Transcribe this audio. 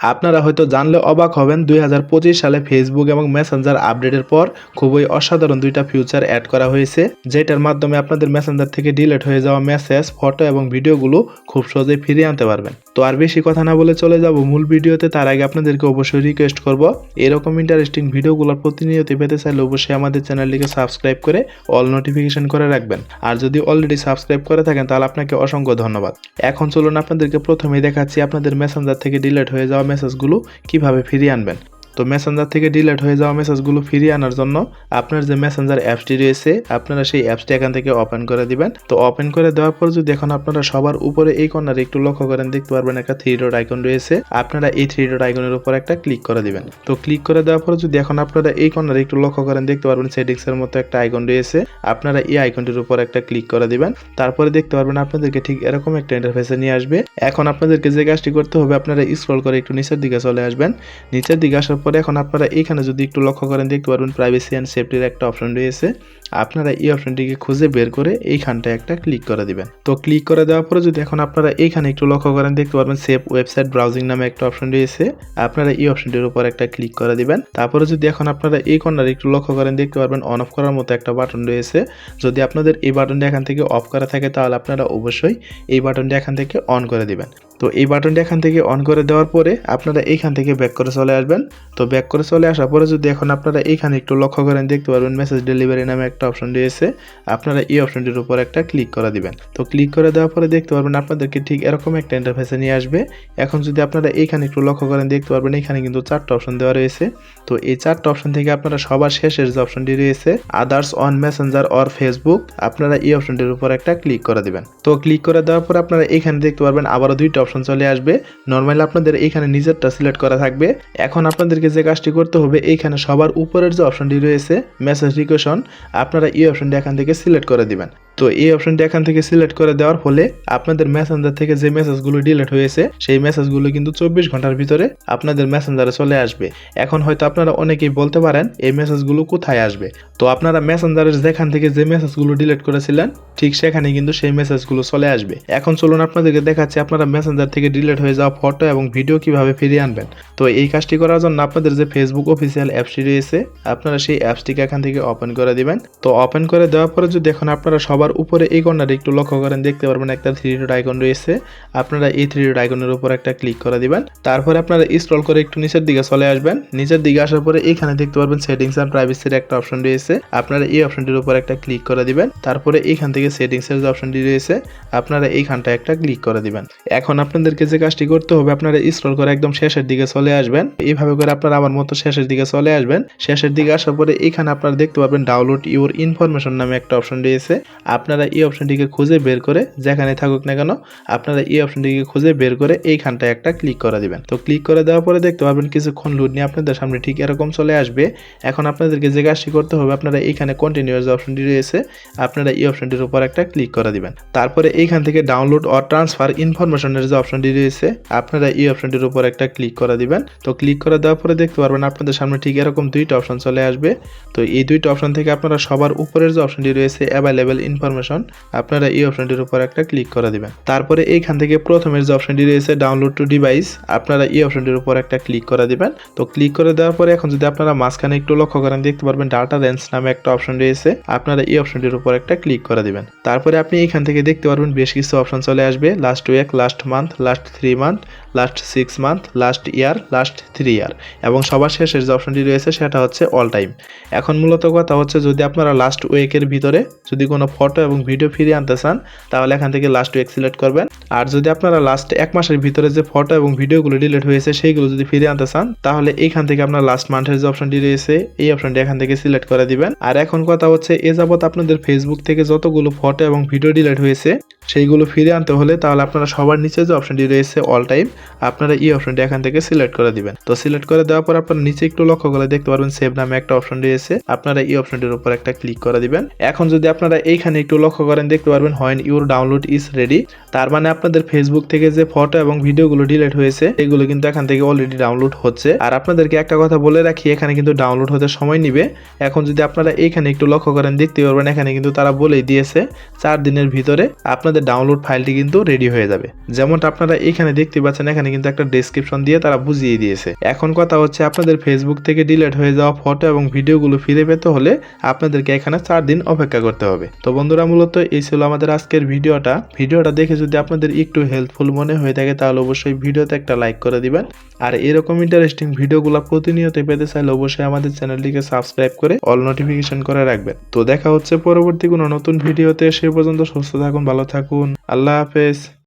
আপনারা হয়তো জানলে অবাক হবেন, দুই হাজার পঁচিশ সালে ফেসবুক এবং মেসেঞ্জার আপডেটের পর খুবই অসাধারণ দুইটা ফিউচার অ্যাড করা হয়েছে, যেটার মাধ্যমে আপনাদের মেসেঞ্জার থেকে ডিলেট হয়ে যাওয়া মেসেজ ফটো এবং ভিডিওগুলো খুব সহজেই ফিরিয়ে আনতে পারবেন। তো আর বেশি কথা না বলে চলে যাব মূল ভিডিওতে, তার আগে আপনাদেরকে অবশ্যই রিকোয়েস্ট করব, এরকম ইন্টারেস্টিং ভিডিওগুলো প্রতিনিয়ত পেতে চাইলে অবশ্যই আমাদের চ্যানেলটিকে সাবস্ক্রাইব করে অল নোটিফিকেশন করে রাখবেন। আর যদি অলরেডি সাবস্ক্রাইব করে থাকেন, তাহলে আপনাকে অসংখ্য ধন্যবাদ। এখন চলুন আপনাদেরকে প্রথমেই দেখাচ্ছি আপনাদের মেসেঞ্জার থেকে ডিলেট হয়ে যাওয়া মেসেজগুলো কীভাবে ফিরিয়ে আনবেন? তো মেসেঞ্জার থেকে ডিলেট হয়ে যাওয়া মেসেজগুলো ফিরিয়ে আনার জন্য আপনার যে মেসেঞ্জার অ্যাপসটি রয়েছে, আপনারা সেই অ্যাপসটি এখান থেকে ওপেন করে দিবেন। তো ওপেন করে দেওয়ার পর যদি এখন আপনারা সবার উপরে এই কর্নারে একটু লক্ষ্য করেন, দেখতে পারবেন একটা থ্রি ডট আইকন রয়েছে। আপনারা এই থ্রি ডট আইকনের উপর একটা ক্লিক করে দিবেন। তো ক্লিক করে দেওয়ার পর যদি এখন আপনারা এই কর্নারে একটু লক্ষ্য করেন, দেখতে পারবেন সেটিংস এর মতো একটা আইকন রয়েছে। আপনারা এই আইকনটির উপর একটা ক্লিক করে দিবেন। তারপরে দেখতে পারবেন আপনাদেরকে ঠিক এরকম একটা ইন্টারফেসে নিয়ে আসবে। এখন আপনাদেরকে যে কাজটি করতে হবে, আপনারা স্ক্রল করে একটু নিচের দিকে চলে আসবেন। নিচের দিকে আসার পরে এখন আপনারা এইখানে যদি একটু লক্ষ্য করেন, দেখতে পারবেন প্রাইভেসি অ্যান্ড সেফটির একটা অপশন রয়েছে। আপনারা এই অপশনটিকে খুঁজে বের করে এইখানটায় একটা ক্লিক করে দিবেন। তো ক্লিক করে দেওয়ার পরে যদি এখন আপনারা এইখানে একটু লক্ষ্য করেন, দেখতে পারবেন সেফ ওয়েবসাইট ব্রাউজিং নামে একটা অপশন রয়েছে। আপনারা এই অপশনটির উপর একটা ক্লিক করে দিবেন। তারপরে যদি এখন আপনারা এই কর্নারে একটু লক্ষ্য করেন, দেখতে পারবেন অন অফ করার মতো একটা বাটন রয়েছে। যদি আপনাদের এই বাটনটা এখান থেকে অফ করা থাকে, তাহলে আপনারা অবশ্যই এই বাটনটা এখান থেকে অন করে দিবেন। তো এই বাটনটা এখান থেকে অন করে দেওয়ার পরে আপনারা এইখান থেকে ব্যাক করে চলে আসবেন। তো ব্যাক করে চলে আসার পরে যদি এখন আপনারা এইখানে একটু লক্ষ্য করেন, দেখতে পারবেন মেসেজ ডেলিভারি নামে একটা অপশন রয়েছে। আপনারা এই অপশনটির উপর একটা ক্লিক করে দিবেন। তো ক্লিক করে দেওয়ার পরে দেখতে পারবেন আপনাদেরকে ঠিক এরকম একটা ইন্টারফেসে নিয়ে আসবে। এখন যদি আপনারা এইখানে একটু লক্ষ্য করেন, দেখতে পারবেন এখানে কিন্তু চারটা অপশন দেওয়া রয়েছে। তো এই চারটা অপশন থেকে আপনারা সবার শেষের যে অপশনটি রয়েছে others on Messenger or Facebook আপনারা এই অপশনটির উপর একটা ক্লিক করে দিবেন। তো ক্লিক করে দেওয়ার পর আপনারা এখানে দেখতে পারবেন আবারও দুইটা অপশন চলে আসবে। নর্মালি আপনাদের এখানে নিজেরটা সিলেক্ট করা থাকবে। এখন আপনাদেরকে যে কাজটি করতে হবে, এইখানে সবার উপরের যে অপশনটি রয়েছে মেসেজ রিকোয়েশন আপনারা এই অপশনটি এখান থেকে সিলেক্ট করে দিবেন। তো এই অপশনটি এখান থেকে সিলেক্ট করে দেওয়ার ফলে আপনাদের মেসেঞ্জার থেকে যে মেসেজগুলো ডিলিট হয়েছে, সেই মেসেজগুলো কিন্তু চব্বিশ ঘণ্টার ভিতরে আপনাদের মেসেঞ্জারে চলে আসবে। এখন হয়তো আপনারা অনেকেই বলতে পারেন, এই মেসেজগুলো কোথায় আসবে? তো আপনারা মেসেঞ্জারের যেখান থেকে যে মেসেজগুলো ডিলিট করেছিলেন, ঠিক সেখানে কিন্তু সেই মেসেজগুলো চলে আসবে। এখন চলুন আপনাদেরকে দেখাচ্ছি আপনারা মেসেঞ্জার থেকে ডিলিট হয়ে যাওয়া ফটো এবং ভিডিও কীভাবে ফিরিয়ে আনবেন। তো এই কাজটি করার জন্য আপনাদের যে ফেসবুক অফিসিয়াল অ্যাপসটি রয়েছে, আপনারা সেই অ্যাপসটিকে এখান থেকে ওপেন করে দিবেন। তো ওপেন করে দেওয়ার পরে যদি এখন আপনারা সবার উপরে এই কর্নারে একটু লক্ষ্য করেন, দেখতে পারবেন একটা থ্রি ডট আইকন রয়েছে। আপনারা এই থ্রি ডট আইকনের উপর একটা ক্লিক করে দিবেন। তারপরে আপনারা স্ক্রল করে একটু নিচের দিকে চলে আসবেন। নিচের দিকে আসার পরে এখানে দেখতে পারবেন সেটিংস অ্যান্ড প্রাইভেসির একটা অপশন রয়েছে। আপনারা এই অপশনটির উপর একটা ক্লিক করে দিবেন। তারপরে এখান থেকে সেটিংসের যে অপশনটি রয়েছে, আপনারা এইখানটা একটা ক্লিক করে দিবেন। এখন আপনাদেরকে যে কাজটি করতে হবে, আপনারা স্ক্রল করে একদম শেষের দিকে চলে আসবেন। এইভাবে করে আপনারা আমার মতো শেষের দিকে চলে আসবেন। শেষের দিকে আসার পরে এখানে আপনারা দেখতে পাবেন ডাউনলোড ইউর ইনফরমেশন নামে একটা অপশন রয়েছে। আপনারা এই অপশনটিকে খুঁজে বের করে যেখানে থাকুক না কেন, আপনারা এই অপশনটিকে খুঁজে বের করে এইখানটায় একটা ক্লিক করে দিবেন। তো ক্লিক করে দেওয়ার পরে দেখতে পাবেন কিছুক্ষণ লুড নিয়ে আপনাদের সামনে ঠিক এরকম চলে আসবে। এখন আপনাদেরকে যে কাজটি করতে হবে, আপনারা এইখানে কন্টিনিউয়াস অপশনটি রয়েছে, আপনারা এই অপশনটির উপর একটা ক্লিক করে দিবেন। তারপরে এইখান থেকে ডাউনলোড অর ট্রান্সফার ইনফরমেশনের যে অপশনটি রয়েছে, আপনারা এই অপশনটির উপর একটা ক্লিক করে দিবেন। তো ক্লিক করে দেওয়ার পরে দেখতে পারবেন আপনাদের সামনে ঠিক এরকম দুইটা অপশন চলে আসবে। তো এই দুইটা অপশন থেকে আপনারা সবার উপরের যে অপশনটি রয়েছে অ্যাভেলেবেল ইনফরমেশন আপনারা এই অপশনটির উপর একটা ক্লিক করে দিবেন। তারপরে এইখান থেকে প্রথমের যে অপশনটি রয়েছে ডাউনলোড টু ডিভাইস আপনারা এই অপশনটির উপর একটা ক্লিক করে দিবেন। তো ক্লিক করে দেওয়ার পরে এখন যদি আপনারা মাঝখানে একটু লক্ষ্য করেন, দেখতে পারবেন ডাটা রেঞ্জ নামে একটা অপশন রয়েছে, আপনারা এই অপশনটির উপর একটা ক্লিক করে দিবেন। তারপরে আপনি এখান থেকে দেখতে পারবেন বেশ কিছু অপশন চলে আসবে last week last month last three month last six month last year last three year এবং সবার শেষের যে অপশনটি রয়েছে, সেটা হচ্ছে অল টাইম এখন মূলত কথা হচ্ছে, যদি আপনারা লাস্ট উইকের ভিতরে যদি কোনো ফটো এবং ভিডিও ফিরিয়ে আনতে চান, তাহলে এখান থেকে লাস্ট উইক সিলেক্ট করবেন। আর যদি আপনারা লাস্ট এক মাসের ভিতরে যে ফটো এবং ভিডিওগুলো ডিলিট হয়েছে, সেইগুলো যদি ফিরিয়ে আনতে চান, তাহলে এইখান থেকে আপনার লাস্ট মান্থের যে অপশনটি রয়েছে, এই অপশনটি এখান থেকে সিলেক্ট করে দিবেন। আর এখন কথা হচ্ছে, এ যাবৎ আপনাদের ফেসবুক থেকে যতগুলো ফটো এবং ভিডিও ডিলিট হয়েছে, সেইগুলো ফিরে আনতে হলে তাহলে আপনারা সবার নিচে যে অপশনটি রয়েছে অল টাইম আপনারা এই অপশনটি এখান থেকে সিলেক্ট করে দিবেন। তো সিলেক্ট করে দেওয়ার পর আপনারা নিচে একটু লক্ষ্য করে দেখতে পারবেন সেভ নামে একটা অপশন রয়েছে। আপনারা এই অপশনটির উপর একটা ক্লিক করে দিবেন। এখন যদি আপনারা এইখানে একটু লক্ষ্য করেন, দেখতে পারবেন when your download is ready তার মানে আপনাদের ফেসবুক থেকে যে ফটো এবং ভিডিওগুলো ডিলিট হয়েছে, এগুলো কিন্তু এখান থেকে অলরেডি ডাউনলোড হচ্ছে। আর আপনাদেরকে একটা কথা বলে রাখি, এখানে কিন্তু ডাউনলোড হতে সময় নিবে। এখন যদি আপনারা এইখানে একটু লক্ষ্য করেন, দেখতে পারবেন এখানে কিন্তু তারা বলেই দিয়েছে, চার দিনের ভিতরে আপনাদের ডাউনলোড ফাইলটি কিন্তু রেডি হয়ে যাবে। যেমনটা আপনারা এখানে দেখতে পাচ্ছেন এখানে কিন্তু একটা ডেসক্রিপশন দিয়ে তারা বুঝিয়ে দিয়েছে। এখন কথা হচ্ছে আপনাদের ফেসবুক থেকে ডিলেট হয়ে যাওয়া ফটো এবং ভিডিওগুলো ফিরে পেতে হলে আপনাদেরকে এখানে চার দিন অপেক্ষা করতে হবে। তো বন্ধুরা, মূলত এই ছিল আমাদের আজকের ভিডিওটা। ভিডিওটা দেখে যদি আপনাদের একটু হেল্পফুল মনে হয়ে থাকে, তাহলে অবশ্যই ভিডিওতে একটা লাইক করে দিবেন। আর এরকম ইন্টারেস্টিং ভিডিওগুলো প্রতিনিয়ত পেতে চাইলে অবশ্যই আমাদের চ্যানেলটিকে সাবস্ক্রাইব করে অল নোটিফিকেশন করে রাখবেন। তো দেখা হচ্ছে পরবর্তী কোনো নতুন ভিডিওতে। সে পর্যন্ত সুস্থ থাকুন, ভালো থাকুন। আল্লাহ হাফেজ।